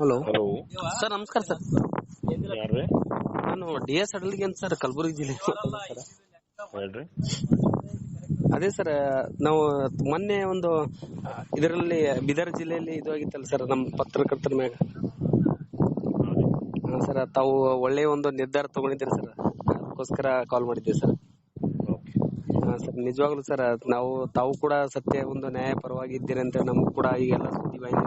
Hello. Sir ನಮಸ್ಕಾರ sir. ನಾನು D S ಅಡಲ್ಗೆ ಅಂತ ಸರ್ ಕಲಬುರಗಿ ಜಿಲ್ಲೆ. ಸರ್ ಹೇಳ್ರಿ. ಅದೇ ಸರ್ ನಾವು ಮೊನ್ನೆ ಒಂದು ಇದರಲ್ಲಿ ಬೀದರ್ ಜಿಲ್ಲೆಯಲ್ಲಿ ಇದು ಆಗಿತ್ತಲ್ಲ ಸರ್ ನಮ್ಮ ಪತ್ರಕರ್ತರ ಮ್ಯಾಗ. ಹಾ ಸರ್ ತಾವು ಒಳ್ಳೆಯ ಒಂದು ನಿರ್ಧಾರ ತಗೊಂಡಿದ್ದೀರಿ ಸರ್. ಅದಕ್ಕೋಸ್ಕರ ಕಾಲ್ ಮಾಡಿದ್ದೆ ಸರ್. ಓಕೆ. ಹಾ ಸರ್ ನಿಜವಾಗ್ಲೂ ಸರ್ ನಾವು ತಾವು ಕೂಡ ಸತ್ಯ ಒಂದು ನ್ಯಾಯ ಪರವಾಗಿ ಇದ್ದೀರಿ ಅಂತ ನಮಗೂ ಕೂಡ ಈಗೆಲ್ಲ ಸುದ್ದಿ ವಾಹಿನಿ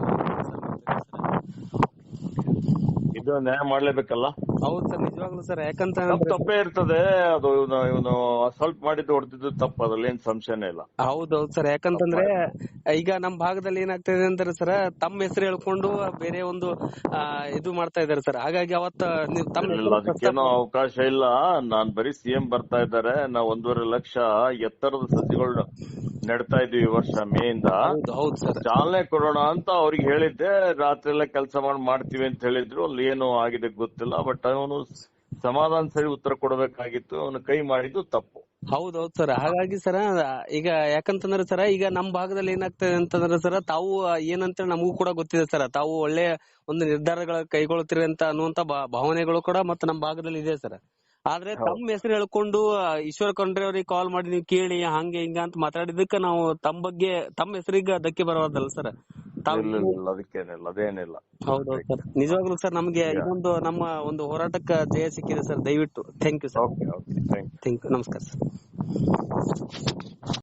ಇದು ನ್ಯಾಯ ಮಾಡ್ಲೇಬೇಕಲ್ಲ? ಹೌದು ಸರ್ ನಿಜವಾಗ್ಲೂ ಸರ್. ಯಾಕಂತ ತಪ್ಪು ತಪ್ಪೇ ಇರ್ತದೆ. ಅದು ಇವನು ಅಸಲ್ಟ್ ಮಾಡಿದ್ದು ಹೊಡೆದಿದ್ದು ತಪ್ಪು. ಅದ್ರಲ್ಲಿ ಏನ್ ಸಂಶಯನೇ ಇಲ್ಲ. ಹೌದೌದು ಸರ್. ಯಾಕಂತಂದ್ರೆ ಈಗ ನಮ್ ಭಾಗದಲ್ಲಿ ಏನಾಗ್ತಿದೆ ಅಂದ್ರೆ ಸರ್ ತಮ್ಮ ಹೆಸರು ಹೇಳ್ಕೊಂಡು ಬೇರೆ ಒಂದು ಇದು ಮಾಡ್ತಾ ಇದಾರೆ ಸರ್. ಹಾಗಾಗಿ ಅವತ್ತ ನೀವು ತಮ್ಮ ಏನೋ ಅದಕ್ಕೇನೋ ಅವಕಾಶ ಇಲ್ಲ. ನಾನ್ ಬರೀ ಸಿಎಂ ಬರ್ತಾ ಇದ್ದಾರೆ. ನಾವ್ ಒಂದೂವರೆ ಲಕ್ಷ ಎತ್ತರದ ಸಸಿಗಳು ನೆಡ್ತಾ ಇದ್ವಿ ಈ ವರ್ಷ ಮೇಯಿಂದ. ಇಂದ ಹೌದು ಸರ್. ಚಾಲನೆ ಕೊಡೋಣ ಅಂತ ಅವ್ರಿಗೆ ಹೇಳಿದ್ದೆ. ರಾತ್ರಿ ಎಲ್ಲ ಕೆಲಸ ಮಾಡಿ ಮಾಡ್ತೀವಿ ಅಂತ ಹೇಳಿದ್ರು. ಅಲ್ಲಿ ಏನು ಆಗಿದೆ ಗೊತ್ತಿಲ್ಲ. ಬಟ್ ಅವನು ಸಮಾಧಾನ ಸರಿ ಉತ್ತರ ಕೊಡಬೇಕಾಗಿತ್ತು. ಅವನು ಕೈ ಮಾಡಿದ್ದು ತಪ್ಪು. ಹೌದೌದು ಸರ್. ಹಾಗಾಗಿ ಸರ ಈಗ ಯಾಕಂತಂದ್ರೆ ಸರ ಈಗ ನಮ್ ಭಾಗದಲ್ಲಿ ಏನಾಗ್ತದೆ ಅಂತಂದ್ರೆ ಸರ ತಾವು ಏನಂತ ನಮಗೂ ಕೂಡ ಗೊತ್ತಿದೆ ಸರ್. ತಾವು ಒಳ್ಳೆ ಒಂದು ನಿರ್ಧಾರಗಳ ಕೈಗೊಳ್ಳುತ್ತೀರಿ ಅಂತ ಅನ್ನುವಂತ ಭಾವನೆಗಳು ಕೂಡ ಮತ್ತೆ ನಮ್ ಭಾಗದಲ್ಲಿ ಇದೆ ಸರ್. ಆದ್ರೆ ತಮ್ಮ ಹೆಸರು ಹೇಳ್ಕೊಂಡು ಈಶ್ವರ ಖಂಡ್ರೆ ಅವ್ರಿಗೆ ಕಾಲ್ ಮಾಡಿ ನೀವು ಕೇಳಿ ಹಂಗೆ ಹಿಂಗ ಅಂತ ಮಾತಾಡಿದಕ್ಕೆ ನಾವು ತಮ್ಮ ಬಗ್ಗೆ ತಮ್ಮ ಹೆಸರಿಗೆ ಧಕ್ಕೆ ಬರೋದಲ್ಲ ಸರ್ ಇಲ್ಲ ಅದಕ್ಕೇನಿಲ್ಲ ಅದೇನಿಲ್ಲ. ಹೌದೌದು ಸರ್ ನಿಜವಾಗ್ಲೂ ಸರ್ ನಮ್ಗೆ ಇದೊಂದು ನಮ್ಮ ಒಂದು ಹೋರಾಟಕ್ಕೆ ಜಯ ಸಿಕ್ಕಿದೆ ಸರ್ ದಯವಿಟ್ಟು. Thank you sir okay okay thank you ನಮಸ್ಕಾರ ಸರ್